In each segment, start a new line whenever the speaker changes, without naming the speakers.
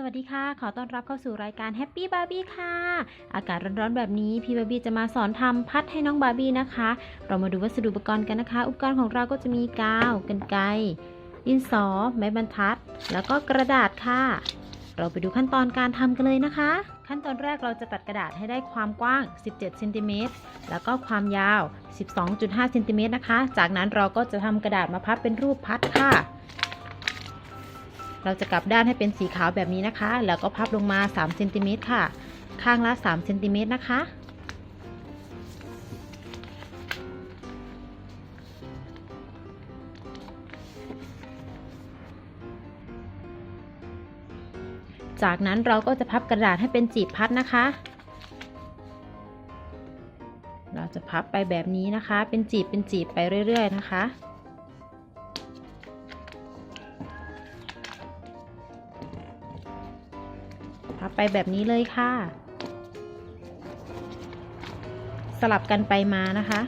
สวัสดีค่ะ ขอต้อนรับเข้าสู่รายการ Happy Barbie ค่ะ อากาศร้อนๆแบบนี้ พี่บาร์บี้จะมาสอนทำพัดให้น้องบาร์บี้นะคะ เรามาดูวัสดุอุปกรณ์กันนะคะ อุปกรณ์ของเราก็จะมีกาวกรรไกรดินสอ ไม้บรรทัด แล้วก็กระดาษค่ะ เราไปดูขั้นตอนการทำกันเลยนะคะ ขั้นตอนแรกเราจะตัดกระดาษให้ได้ความกว้าง 17เซนติเมตรแล้วก็ความยาว 12.5เซนติเมตรนะคะ จากนั้นเราก็จะทำกระดาษมาพับเป็นรูปพัดค่ะ เราจะกลับด้านให้เป็นสีขาวแบบนี้นะคะ แล้วก็พับลงมา3เซนติเมตรค่ะ ข้างละ3เซนติเมตรนะคะ จากนั้นเราก็จะพับกระดาษให้เป็นจีบพัดนะคะ เราจะพับไปแบบนี้นะคะ เป็นจีบเป็นจีบไปเรื่อย ๆ นะคะ พับไปแบบนี้เลยค่ะ สลับกันไปมานะคะ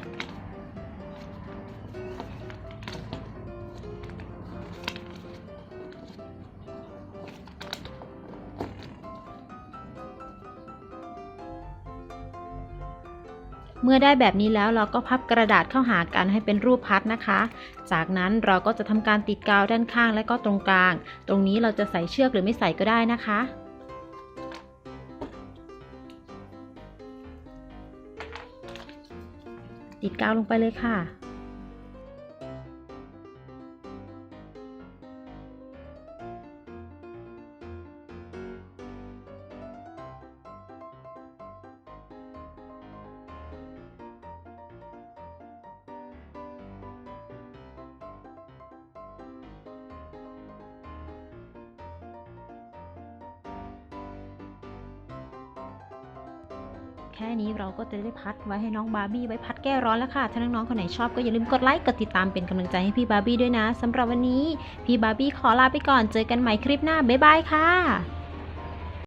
เมื่อได้แบบนี้แล้วเราก็พับกระดาษเข้าหากันให้เป็นรูปพัดนะคะ จากนั้นเราก็จะทำการติดกาวด้านข้างและก็ตรงกลาง ตรงนี้เราจะใส่เชือกหรือไม่ใส่ก็ได้นะคะ ติดกาวลงไปเลยค่ะ ค่นี้เราก็จะได้พัดไว้ให้น้องบาร์บี้ไว้พัดแก้ร้อนแล้วค่ะ ถ้าน้องๆคนไหนชอบก็อย่าลืมกดไลค์กดติดตามเป็นกำลังใจให้พี่บาร์บี้ด้วยนะสำหรับวันนี้ พี่บาร์บี้ขอลาไปก่อนเจอกันใหม่คลิปหน้าบ๊ายบายค่ะ